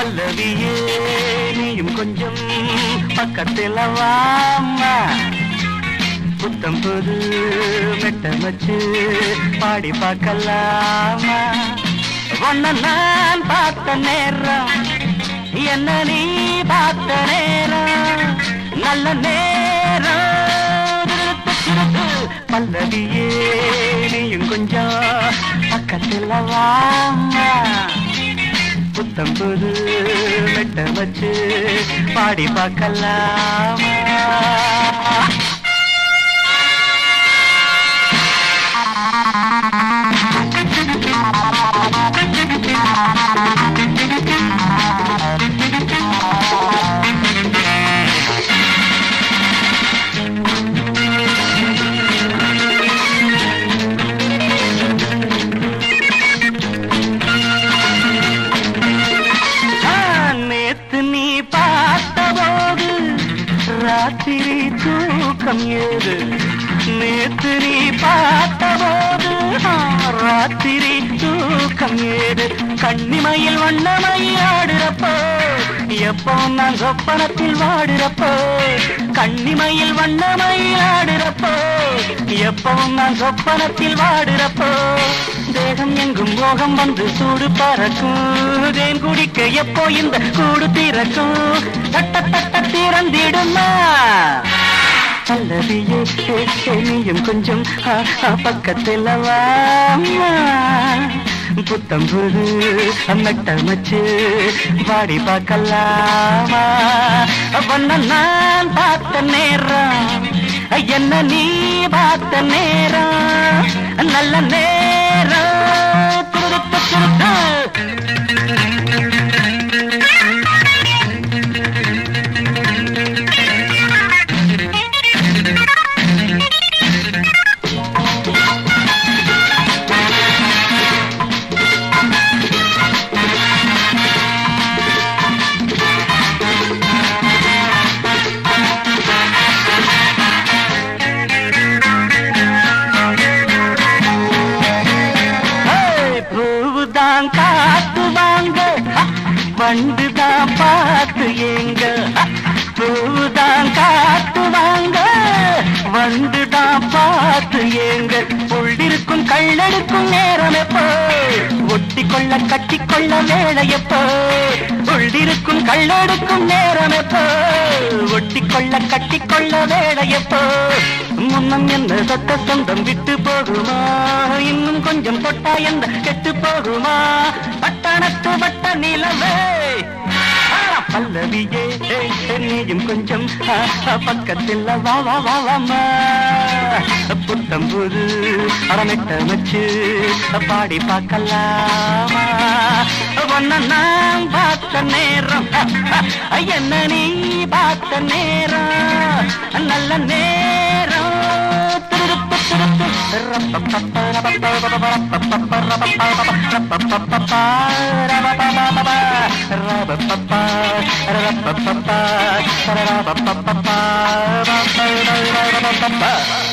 பல்லவியே நீயும் கொஞ்சம் பக்கத்தில் வாமா புத்தம் புது மெட்டம் வச்சு பாடி பார்க்கலாமா? ஒன்ன நான் பார்த்த நேரம் என்ன நீ பார்த்த நேரம்? நல்ல நேரம். பல்லவியே நீயும் கொஞ்சம் பக்கத்தில் வா. புத்தம்புது மெட்ட வச்சு பாடி பார்க்கலாமா? தூக்கம் ஏது? நேத்து நீ பார்த்தபோது ஆ, ராத்திரி தூக்கம் ஏது? கண்ணிமையில் வண்ணமை ஆடுறப்போ எப்போ நான் சொப்பனத்தில் வாடுறப்போ கண்ணிமையில் வண்ணமை ஆடுறப்போ எப்போ நான் சொப்பனத்தில் வாடுறப்போ. தேகம் எங்கும் மோகம் வந்து சூடு பறக்கும். தேன் குடிக்க எப்போ இந்த கூடு திறக்கும்? தட்ட தட்ட திறந்திடுமா? பல்லவியே நீயும் கொஞ்சம் பக்கத்தில் வா புத்தம் புது மெட்ட மச்சு பாடி பார்க்கலாமா பொண்ண நான் பார்த்த நேரம் என்ன நீ பார்த்த நேரம்? நல்ல நேரம். பார்த்து ஏங்க. பூதான் காத்து வாங்க. வந்துதான் பார்த்து ஏங்க. உள்ளிருக்கும் கள்ளெடுக்கும் நேரம் எப்போ? ஒட்டி கொள்ள கட்டி கொள்ள வேலை எப்போ? உள்ளிருக்கும் கள்ளெடுக்கும் நேரம் எப்போ? ஒட்டி கொள்ள கட்டி கொள்ள வேலை எப்போ? முன்னம் என்ன தொட்ட சொந்தம் விட்டு போகுமா? இன்னும் கொஞ்சம் தொட்டா என்ன கெட்டு போகுமா? பட்டணத்து பட்ட நிலவே. பல்லவியே ஏய், நீயும் கொஞ்சம் பக்கத்தில் வா வா வா வாமா புத்தம் புது அரமிட்ட வச்சு பாடி பார்க்கலாமா? ஒன்ன நான் பார்த்த நேரம் என்ன நீ பார்த்த நேரம் நல்ல நேரம். துருப்பு துருப்பு ரப்பப்பப்பா